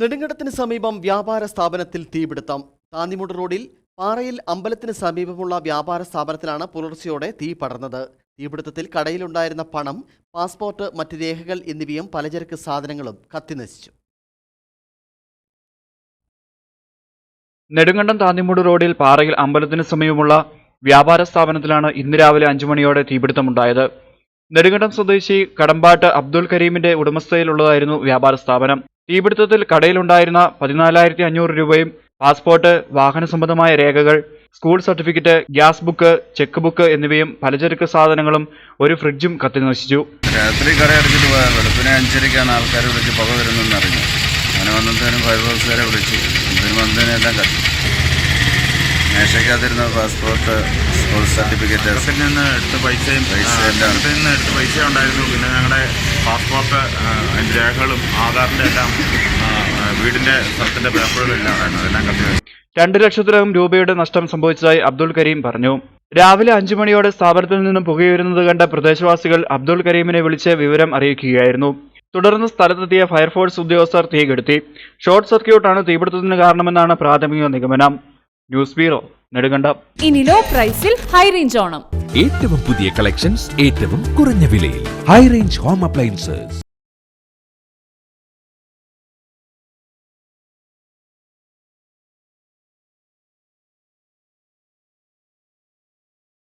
നെടുങ്കണ്ടത്തിന് സമീപം വ്യാപാര സ്ഥാപനത്തിൽ തീപിടുത്തം. താന്നിമുട് റോഡിൽ പാറയിൽ അമ്പലത്തിന് സമീപമുള്ള വ്യാപാര സ്ഥാപനത്തിലാണ് പുലർച്ചയോടെ തീ പടർന്നത്. തീപിടുത്തത്തിൽ കടയിലുണ്ടായിരുന്ന പണം പാസ്പോർട്ട് മറ്റ് രേഖകൾ എന്നിവയും പലചരക്ക് സാധനങ്ങളും കത്തിനശിച്ചു. നെടുങ്കണ്ടം താന്നിമൂട് റോഡിൽ പാറയിൽ അമ്പലത്തിന് സമീപമുള്ള വ്യാപാര സ്ഥാപനത്തിലാണ് ഇന്ന് രാവിലെ അഞ്ചു മണിയോടെ തീപിടുത്തമുണ്ടായത്. നെടുങ്കണ്ടം സ്വദേശി കടമ്പാട്ട് അബ്ദുൽ കരീമിന്റെ ഉടമസ്ഥയിലുള്ളതായിരുന്നു വ്യാപാര സ്ഥാപനം. തീപിടുത്തത്തിൽ കടയിലുണ്ടായിരുന്ന പതിനാലായിരത്തി അഞ്ഞൂറ് രൂപയും പാസ്പോർട്ട് വാഹന സംബന്ധമായ രേഖകൾ school certificate gas book cheque book എന്നിവയും പലചരക്ക് സാധനങ്ങളും ഒരു ഫ്രിഡ്ജും കത്തിനശിച്ചു. രാത്രി കടയടച്ചിട്ട് പോയാൽ വെളുപ്പിനെ അഞ്ചരയ്ക്കാണ് ആൾക്കാർ വിളിച്ച് പുക വരുന്നെന്ന് അറിഞ്ഞു. അങ്ങനെ വന്നതിനും ഫയർ ഫോഴ്സുകാരെ വിളിച്ച്. ഇതിന് വന്നതിന് എല്ലാം കത്തി. മേശയ്ക്കകത്തിരുന്ന പാസ്പോർട്ട് സ്കൂൾ സർട്ടിഫിക്കറ്റ് നിന്ന് എടുത്ത പൈസയും പൈസ എല്ലാം. നിന്ന് എടുത്ത പൈസ ഉണ്ടായിരുന്നു. പിന്നെ ഞങ്ങളുടെ പാസ്പോർട്ട് അതിന്റെ രേഖകളും ആധാറിന്റെ എല്ലാം വീടിന്റെ സ്ഥലത്തിന്റെ വീടിന്റെ സ്ഥലത്തിന്റെ പേപ്പറുകളും എല്ലാം അതെല്ലാം കത്തി രണ്ട് ലക്ഷത്തിലധികം രൂപയുടെ നഷ്ടം സംഭവിച്ചതായി അബ്ദുൾ കരീം പറഞ്ഞു. രാവിലെ അഞ്ചു മണിയോടെ സ്ഥാപനത്തിൽ നിന്നും പുകയുയരുന്നത് കണ്ട പ്രദേശവാസികൾ അബ്ദുൾ കരീമിനെ വിളിച്ച് വിവരം അറിയിക്കുകയായിരുന്നു. തുടർന്ന് സ്ഥലത്തെത്തിയ ഫയർഫോഴ്സ് ഉദ്യോഗസ്ഥർ തീകെടുത്തി ഷോർട്ട് സർക്യൂട്ടാണ് തീപിടുത്തത്തിന് കാരണമെന്നാണ് പ്രാഥമിക നിഗമനം. ന്യൂസ് ബ്യൂറോ നെടുകണ്ട ഇനി ലോ പ്രൈസിൽ ഹൈ റേഞ്ച് ഓണം. ഏറ്റവും പുതിയ കളക്ഷൻസ് ഏറ്റവും കുറഞ്ഞ വിലയിൽ. High range home appliances